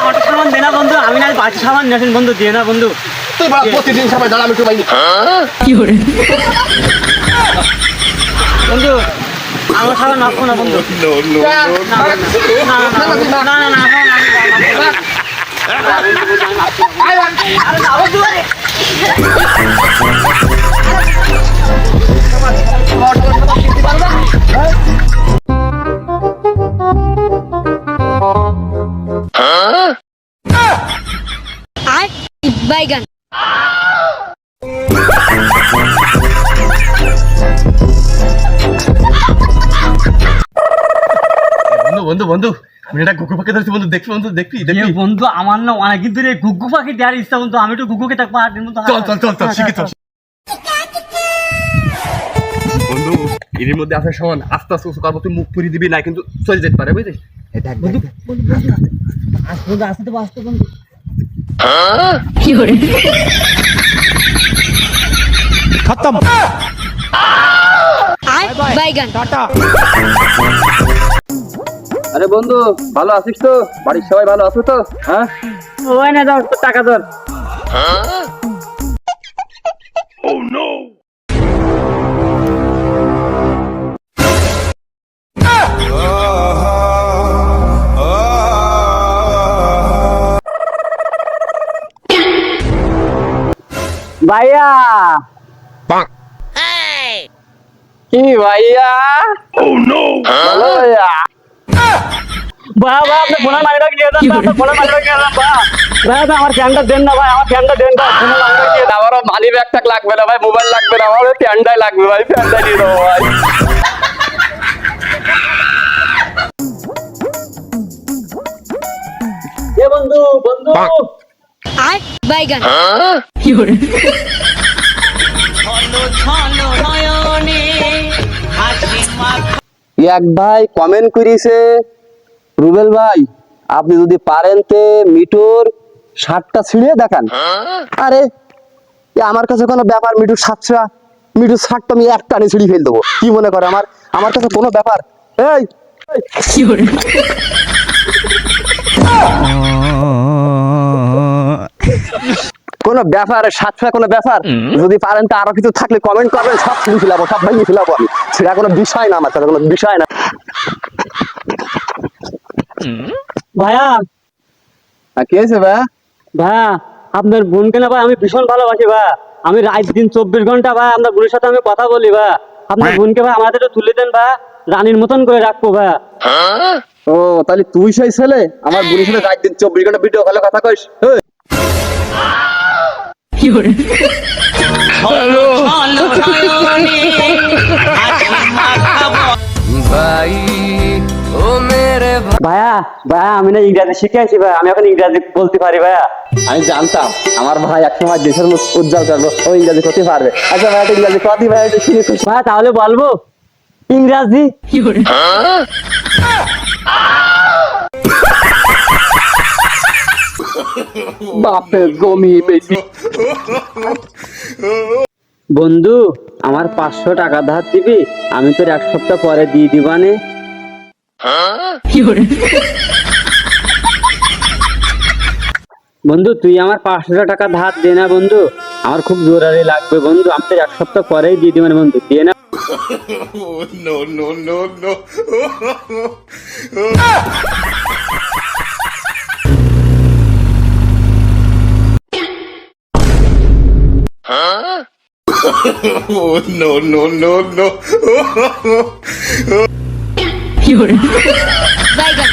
Auto সামান দে না বন্ধু আমি না বাচ্চা সামান নেছেন বন্ধু দিয়ে না বন্ধু তুই বাড়া প্রতিদিন সবাই দাঁড়া আমি একটু বাইনি বন্ধু আমার সামান রাখব না বন্ধু না না না না না না না আর বাইগান বন্ধু বন্ধু বন্ধু আমি এটা কুকুর পাখি ধরছি বন্ধু দেখবি বন্ধু দেখবি দেখবি বন্ধু আমার না অনেকদিন ধরে গুগ্গু পাখি দেওয়ার ইচ্ছা বন্ধু আমি থাকব আর দিন চল চল চল চল শিখি চল বন্ধু এর মধ্যে আসার সমান আস্তে আস্তে উঁচু তুই মুখ পুরি দিবি না কিন্তু চলে যেতে পারে বুঝলি দেখ বন্ধু বন্ধু আসতে বন্ধু আসতে বন্ধু আর বাইগান আরে বন্ধু ভালো আছিস তো? বাড়ির সবাই ভালো আছো তো? হ্যাঁ? ওই না দাও টাকা ধর। ভাইয়া। কি ভাইয়া? ভালো ভাইয়া। বা বা আপনি ফোনের মালিকটা নিয়ে যান বা, আপনার ফোনের মালিকটা নিয়ে যান বা ভাই আমার ফ্যানটা দেন না ভাই আমার ফ্যানটা দেন না ফোনের মালিকটা নিয়ে যান। আমারও মানি ব্যাগ টাক লাগবে না ভাই মোবাইল লাগবে না আমারও ফ্যানটাই লাগবে ভাই ফ্যানটাই দিয়ে দেবো ভাই। এ বন্ধু বন্ধু। আর বাইগান এক ভাই কমেন্ট করিছে রুবেল ভাই আপনি যদি পারেন তে মিটুর শার্টটা ছিঁড়ে দেখান। আরে আমার কাছে কোনো ব্যাপার মিটুর সাতটা মিটুর শার্টটা আমি এক টানে ছিঁড়ে ফেল দেবো। কি মনে করে আমার? আমার কাছে কোনো ব্যাপার। এই এই, কোনো ব্যাপার সাতটা কোনো ব্যাপার? যদি পারেন তো আরও কিছু থাকলে কমেন্ট করবেন সব ছিঁড়ে ফেলাবো সব ভেঙে ফেলাবো। আমি সেটা কোনো বিষয় না আমার কোনো বিষয় না। ভাইয়া। আর কি হয়েছে ভাই ভাইয়া আপনার বোনকে না ভাই আমি ভীষণ ভালোবাসি ভাই আমি রাত দিন চব্বিশ ঘণ্টা ভাই আপনার বোনের সাথে আমি কথা বলি ভাই আপনার বোনকে ভাই আমাদের তুলে দেন ভাই রানীর মতন করে রাখব ভাই ও তাহলে তুই সেই ছেলে? আমার বোনের সাথে রাত দিন চব্বিশ ঘণ্টা ভিডিও কলে কথা কইস। ভাইয়া ভাইয়া আমি না ইংরাজি শিখে আছি ভাই আমি এখন ইংরাজি বলতে পারি ভাইয়া। আমি জানতাম। আমার ভাই একসময় দেশের মুখ উজ্জ্বল করব ও ইংরাজি করতে পারবে। আচ্ছা ভাই ইংরাজি কথা ভাই একটু শিখে খুশি ভাইয়া তাহলে বলব ইংরাজি? বাপের জমি বেশি বন্ধু আমার পাঁচশো টাকা ধার দিবি? আমি তোর এক সপ্তাহ পরে দিয়ে দিবানে বন্ধু তুই আমার পাঁচশো টাকা ধার দে না বন্ধু। আমার খুব জোরারি লাগবে বন্ধু। আমি তোর এক সপ্তাহ পরেই দিয়ে দিবানে বন্ধু। দিয়ে না। বাইগান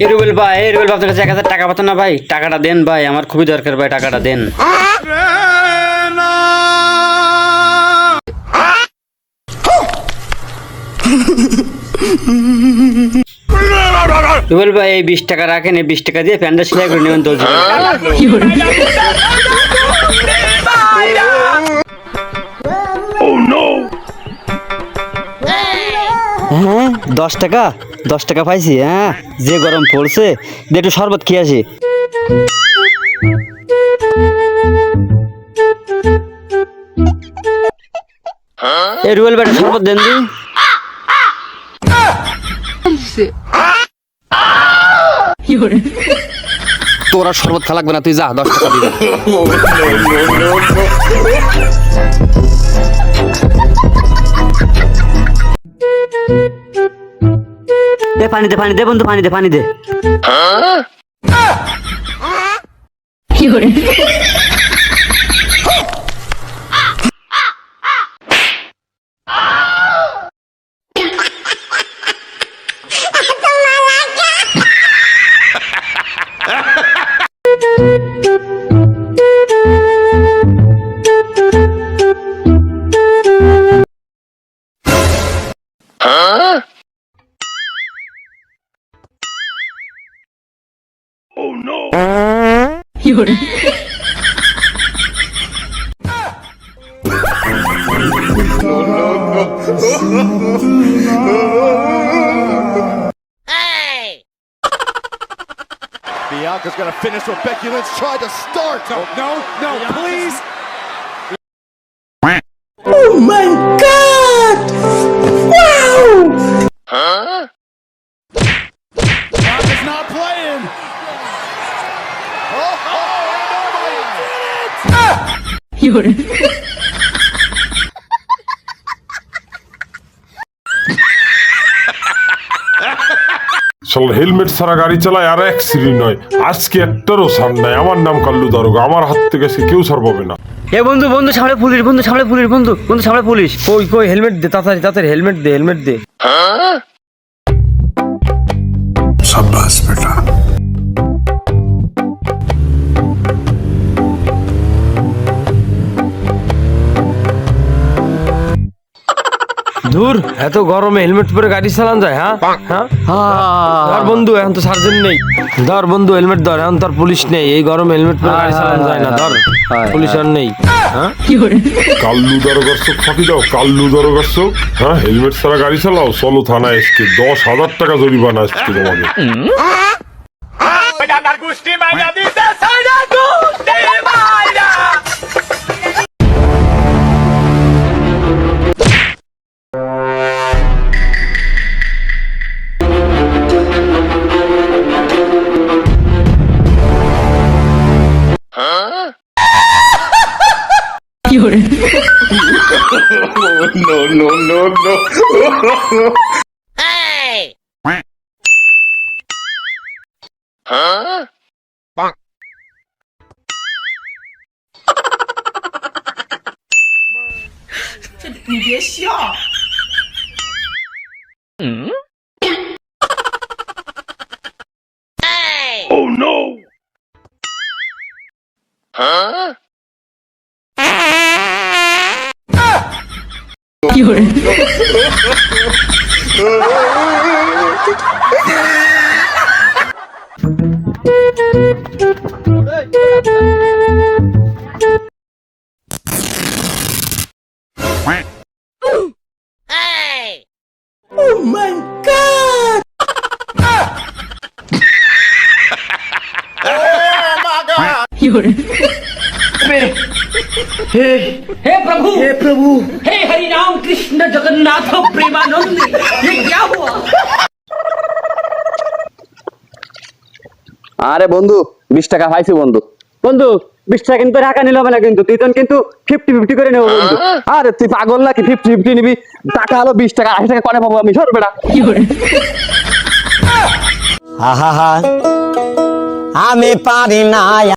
এ রুবেল ভাই এ রুবেল ভাই আপনার কাছে এক হাজার টাকা পাতো না ভাই? টাকাটা দেন ভাই আমার খুবই দরকার ভাই টাকাটা দেন। রুবেল ভাই এই বিশ টাকা রাখেন এই বিশ টাকা দিয়ে প্যান্টটা সেলাই করে নেবেন দশ হ্যাঁ দশ টাকা? দশ টাকা পাইছি হ্যাঁ? যে গরম পড়ছে দে একটু শরবত খেয়ে আসি। এ রুবেল ভাই শরবত দেন দি। তোর আর শরবত খা লাগবে না তুই যা দশ টাকা দিবি। দে পানি দে পানি দে বন্ধু পানি দে পানি দে। Oh, Bianca's going to finish what Becky Lynch tried to start. Oh, no, no, no, please. Not playing. Oh, oh, nobody did it! চল হেলমেট ছাড়া গাড়ি চালায় আর এক সিঁড়ি নয়। আজকে একটারও ছাড় নাই। আমার নাম কাল্লু দারোগা। আমার হাত থেকে সে কেউ ছাড় পাবে না। এ বন্ধু বন্ধু সামনে পুলিশ বন্ধু সামনে পুলিশ বন্ধু বন্ধু সামনে পুলিশ। কই কই হেলমেট দে তাড়াতাড়ি তাড়াতাড়ি হেলমেট দে হেলমেট দে। সাব্বাস বেটা। দূর এত গরমে হেলমেট পরে গাড়ি চালান যায় হ্যাঁ? হ্যাঁ? ধর বন্ধু এখন তো সার্জেন্ট নেই। ধর বন্ধু হেলমেট ধর এখন তোর পুলিশ নেই। এই গরমে হেলমেট পরে গাড়ি চালান যায় না ধর। পুলিশ আর নেই হ্যাঁ? কাল্লু দারোগার চোখ ফাঁকি দাও কাল্লু দারোগার চোখ হ্যাঁ হেলমেট ছাড়া গাড়ি চালাও। চলো থানায় এসকে দশ হাজার টাকা জরিমানা আজকে তোমাকে। no, no, no, no. hey! Huh? Bonk. This, 你别笑。嗯。Oh no! Huh? हे प्रभु हे प्रभु हे हरि राम कृष्ण जगन्नाथ प्रेमानंद ये क्या हुआ আরে বন্ধু বিশ টাকা পাইছি বন্ধু বন্ধু বিশ টাকা কিন্তু রাখা নিল হবে না কিন্তু তুই তখন কিন্তু ফিফটি ফিফটি করে নেবো বন্ধু আরে তুই পাগল নাকি ফিফটি ফিফটি নিবি টাকা হলো বিশ টাকা আশি টাকা কনে পাবো আমি সর বেটা আহা আমি পারি না